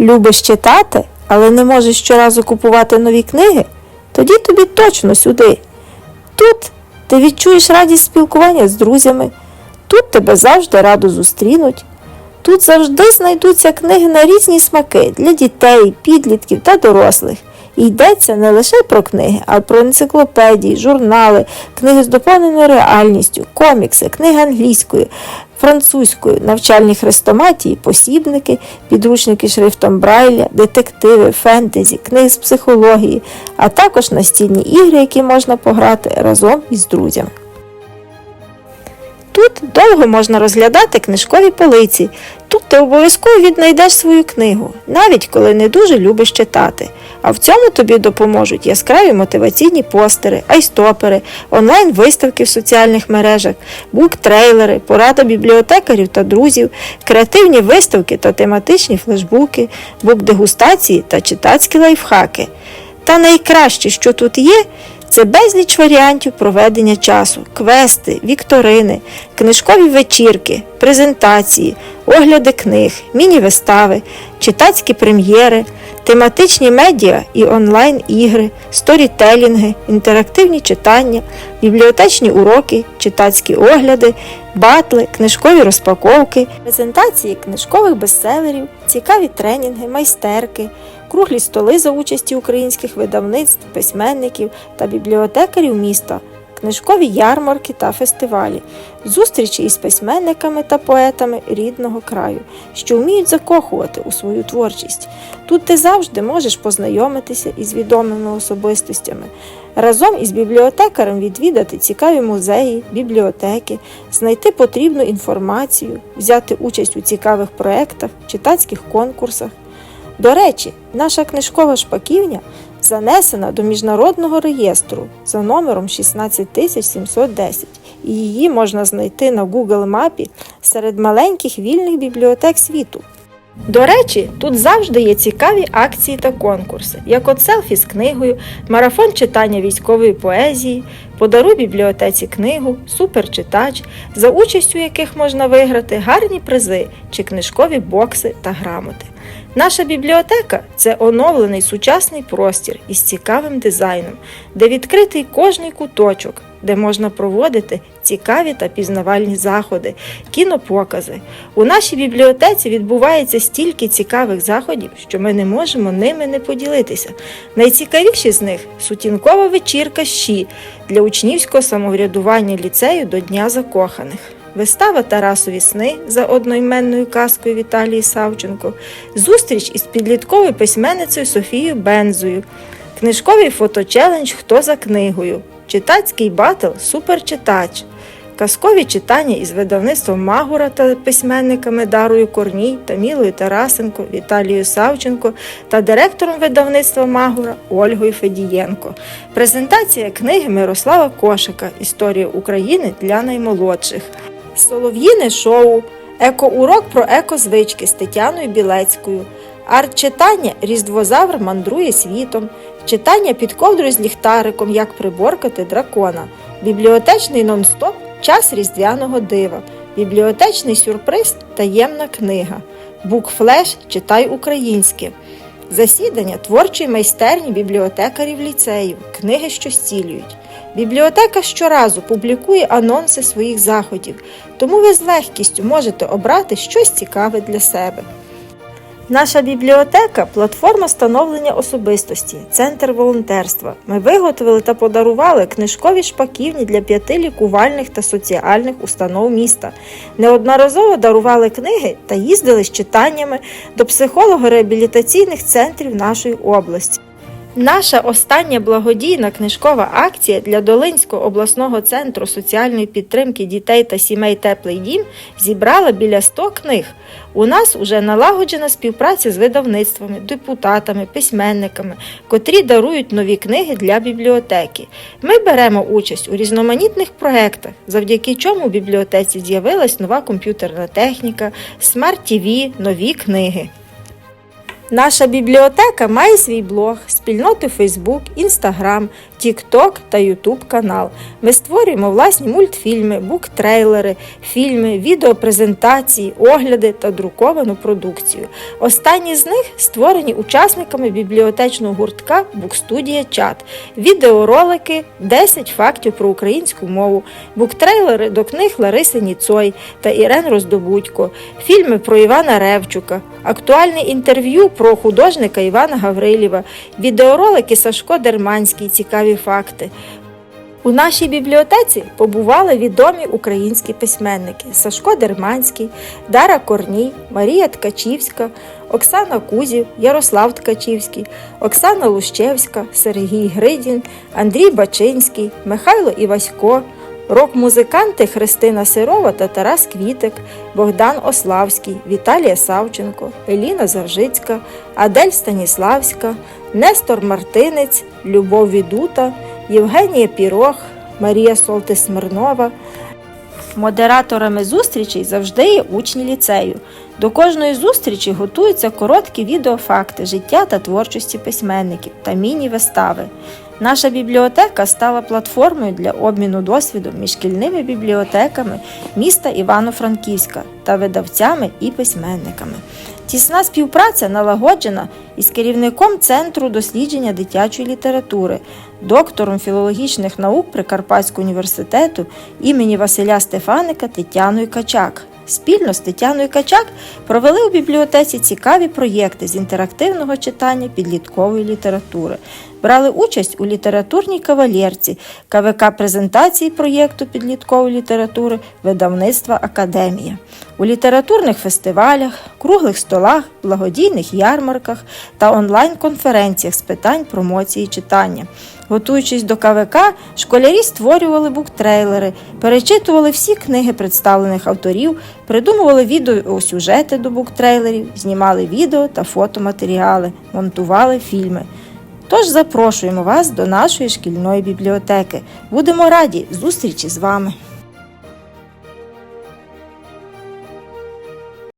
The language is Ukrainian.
Любиш читати, але не можеш щоразу купувати нові книги? Тоді тобі точно сюди. Тут ти відчуєш радість спілкування з друзями, тут тебе завжди радо зустрінуть. Тут завжди знайдуться книги на різні смаки для дітей, підлітків та дорослих. Йдеться не лише про книги, а про енциклопедії, журнали, книги з доповненою реальністю, комікси, книги англійською, французькою, навчальні хрестоматії, посібники, підручники шрифтом Брайля, детективи, фентезі, книги з психології, а також настільні ігри, які можна пограти разом із друзями. Тут довго можна розглядати книжкові полиці. Ти обов'язково віднайдеш свою книгу, навіть коли не дуже любиш читати. А в цьому тобі допоможуть яскраві мотиваційні постери, айстопери, онлайн-виставки в соціальних мережах, буктрейлери, порада бібліотекарів та друзів, креативні виставки та тематичні флешбуки, букдегустації та читацькі лайфхаки. Та найкраще, що тут є, це безліч варіантів проведення часу, квести, вікторини, книжкові вечірки, презентації, огляди книг, міні-вистави, читацькі прем'єри, тематичні медіа і онлайн-ігри, сторітелінги, інтерактивні читання, бібліотечні уроки, читацькі огляди, батли, книжкові розпаковки, презентації книжкових бестселерів, цікаві тренінги, майстерки, круглі столи за участі українських видавництв, письменників та бібліотекарів міста, книжкові ярмарки та фестивалі, зустрічі із письменниками та поетами рідного краю, що вміють закохувати у свою творчість. Тут ти завжди можеш познайомитися із відомими особистостями, разом із бібліотекарем відвідати цікаві музеї, бібліотеки, знайти потрібну інформацію, взяти участь у цікавих проєктах, читацьких конкурсах. До речі, наша книжкова шпаківня занесена до міжнародного реєстру за номером 16710, і її можна знайти на Google мапі серед маленьких вільних бібліотек світу. До речі, тут завжди є цікаві акції та конкурси, як от селфі з книгою, марафон читання військової поезії, подаруй бібліотеці книгу, суперчитач, за участю яких можна виграти гарні призи чи книжкові бокси та грамоти. Наша бібліотека це оновлений сучасний простір із цікавим дизайном, де відкритий кожний куточок, де можна проводити цікаві та пізнавальні заходи, кінопокази. У нашій бібліотеці відбувається стільки цікавих заходів, що ми не можемо ними не поділитися. Найцікавіші з них сутінкова вечірка щі для учнівського самоврядування ліцею до Дня закоханих. Вистава Тарасові сни за одноіменною казкою Віталії Савченко, зустріч із підлітковою письменницею Софією Бензою, книжковий фоточелендж Хто за книгою, читацький батл Суперчитач, казкові читання із видавництвом Магура та письменниками Дарою Корній, Тамілою Тарасенко, Віталією Савченко та директором видавництва Магура Ольгою Федієнко. Презентація книги Мирослава Кошика Історія України для наймолодших. Солов'їне шоу, екоурок про екозвички з Тетяною Білецькою, арт-читання Різдвозавр мандрує світом, читання під ковдрою з ліхтариком, як приборкати дракона, бібліотечний нон-стоп Час різдвяного дива, бібліотечний сюрприз Таємна книга, букфлеш Читай українське. Засідання творчої майстерні бібліотекарів ліцею, книги, що зцілюють. Бібліотека щоразу публікує анонси своїх заходів, тому ви з легкістю можете обрати щось цікаве для себе. Наша бібліотека платформа становлення особистості, центр волонтерства. Ми виготовили та подарували книжкові шпаківні для п'яти лікувальних та соціальних установ міста. Неодноразово дарували книги та їздили з читаннями до психолого-реабілітаційних центрів нашої області. Наша остання благодійна книжкова акція для Долинського обласного центру соціальної підтримки дітей та сімей Теплий дім зібрала біля 100 книг. У нас уже налагоджена співпраця з видавництвами, депутатами, письменниками, котрі дарують нові книги для бібліотеки. Ми беремо участь у різноманітних проєктах, завдяки чому у бібліотеці з'явилась нова комп'ютерна техніка, смарт-ТВ, нові книги. Наша бібліотека має свій блог, спільноти Facebook, Instagram, TikTok та YouTube канал. Ми створюємо власні мультфільми, буктрейлери, фільми, відеопрезентації, огляди та друковану продукцію. Останні з них створені учасниками бібліотечного гуртка Букстудія Чат, відеоролики 10 фактів про українську мову, буктрейлери до книг Лариси Ніцой та Ірен Роздобудько, фільми про Івана Ревчука, актуальне інтерв'ю про художника Івана Гаврилєва, відеоролики Сашко Дерманський, цікаві факти. У нашій бібліотеці побували відомі українські письменники Сашко Дерманський, Дара Корній, Марія Ткачівська, Оксана Кузів, Ярослав Ткачівський, Оксана Лущевська, Сергій Гридін, Андрій Бачинський, Михайло Івасько, рок-музиканти Христина Сирова та Тарас Квітик, Богдан Ославський, Віталія Савченко, Еліна Заржицька, Адель Станіславська, Нестор Мартинець, Любов Відута, Євгенія Пірох, Марія Солти-Смирнова. Модераторами зустрічей завжди є учні ліцею. До кожної зустрічі готуються короткі відеофакти життя та творчості письменників та міні-вистави. Наша бібліотека стала платформою для обміну досвідом між шкільними бібліотеками міста Івано-Франківська та видавцями і письменниками. Тісна співпраця налагоджена із керівником Центру дослідження дитячої літератури, доктором філологічних наук Прикарпатського університету імені Василя Стефаника Тетяною Качак. Спільно з Тетяною Качак провели у бібліотеці цікаві проєкти з інтерактивного читання підліткової літератури. Брали участь у літературній кавалерці, КВК презентації проєкту підліткової літератури видавництва Академія. У літературних фестивалях, круглих столах, благодійних ярмарках та онлайн-конференціях з питань промоції читання. Готуючись до КВК, школярі створювали буктрейлери, перечитували всі книги представлених авторів, придумували відеосюжети до буктрейлерів, знімали відео та фотоматеріали, монтували фільми. Тож запрошуємо вас до нашої шкільної бібліотеки. Будемо раді зустрічі з вами.